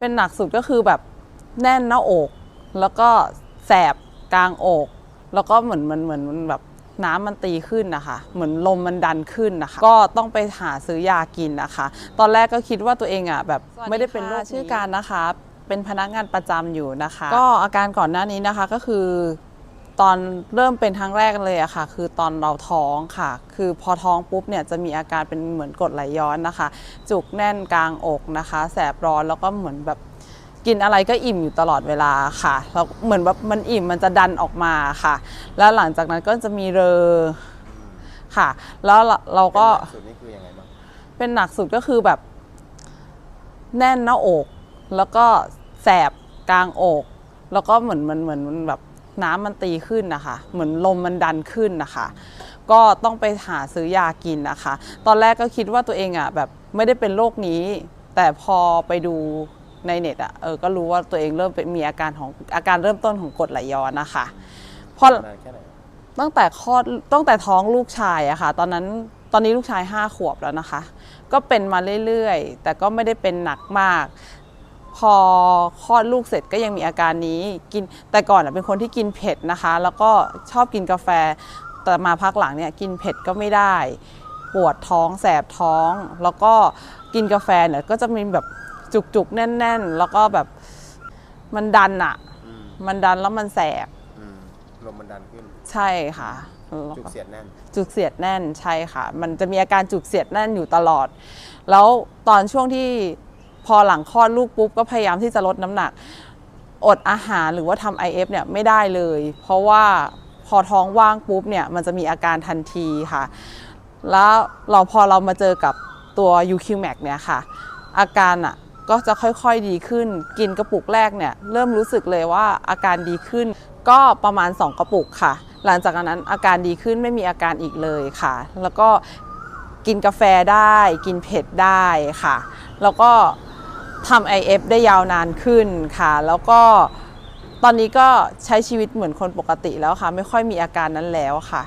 เป็นหนักสุดก็คือแบบแน่นหน้าอก แล้วก็แสบกลางอก แล้วก็เหมือนมันเหมือนมันแบบน้ำมันตีขึ้นนะคะ เหมือนลมมันดันขึ้นนะคะ ก็ต้องไปหาซื้อยากินนะคะ ตอนแรกก็คิดว่าตัวเองอะแบบไม่ได้เป็นโรคชื่อการนะคะ เป็นพนักงานประจำอยู่นะคะ ก็อาการก่อนหน้านี้นะคะก็คือ ตอนเริ่มเป็นครั้งแรกเลยอะค่ะ คือตอนเราท้องค่ะ คือพอท้องปุ๊บเนี่ยจะมีอาการเป็นเหมือนกรดไหลย้อนนะคะ จุกแน่นกลางอกนะคะ แสบร้อนแล้วก็เหมือนแบบกินอะไรก็อิ่มอยู่ตลอดเวลาค่ะแล้วเหมือนแบบมันอิ่มมันจะดันออกมาค่ะ แล้วหลังจากนั้นก็จะมีเรอค่ะ แล้วเราเราก็สุดนี่คือยังไงบ้างเป็นหนักสุดก็คือแบบแน่นหน้าอก แล้วก็แสบกลางอก แล้วก็เหมือนมันเหมือนมันแบบ น้ำมันตีขึ้นนะคะ เหมือนลมมันดันขึ้นนะคะ ก็ต้องไปหาซื้อยากินนะคะ ตอนแรกก็คิดว่าตัวเองอะแบบไม่ได้เป็นโรคนี้ แต่พอไปดูในเน็ตอะเออก็รู้ว่าตัวเองเริ่มเป็นมีอาการของอาการเริ่มต้นของกรดไหลย้อนนะคะพอนานแค่ไหนตั้งแต่คลอดตั้งแต่ท้องลูกชายอะค่ะ ตอนนั้นตอนนี้ลูกชาย5ขวบแล้วนะคะ ก็เป็นมาเรื่อยๆ แต่ก็ไม่ได้เป็นหนักมาก พอคลอดลูกเสร็จก็ยังมีอาการนี้กินแต่ก่อนอะเป็นคนที่กินเผ็ดนะคะ แล้วก็ชอบกินกาแฟ แต่มาพักหลังเนี่ยกินเผ็ดก็ไม่ได้ ปวดท้องแสบท้อง แล้วก็กินกาแฟเนี่ยก็จะมีแบบจุกๆ แน่น ๆ แล้วก็แบบมันดันอะอืมมันดันแล้วมันแสบอืมลมมันดันขึ้น ใช่ค่ะแล้วจุกก็เสียดแน่น จุกเสียดแน่นใช่ค่ะ มันจะมีอาการจุกเสียดแน่นอยู่ตลอด แล้วตอนช่วงที่ พอหลังคลอดลูกปุ๊บก็พยายามที่จะลดน้ำหนัก อดอาหารหรือว่าทำ IF เนี่ยไม่ได้เลย เพราะว่าพอท้องว่างปุ๊บเนี่ยมันจะมีอาการทันทีค่ะ แล้วเราพอเรามาเจอกับตัว UQMAX เนี่ยค่ะ อาการอะก็จะค่อยๆดีขึ้น กินกระปุกแรกเนี่ยเริ่มรู้สึกเลยว่าอาการดีขึ้น ก็ประมาณ 2 กระปุกค่ะ หลังจากนั้นอาการดีขึ้นไม่มีอาการอีกเลยค่ะ แล้วก็กินกาแฟได้ กินเผ็ดได้ค่ะ แล้วก็ ทำ IF ได้ยาวนานขึ้นค่ะ แล้วก็ตอนนี้ก็ใช้ชีวิตเหมือนคนปกติแล้วค่ะ ไม่ค่อยมีอาการนั้นแล้วค่ะ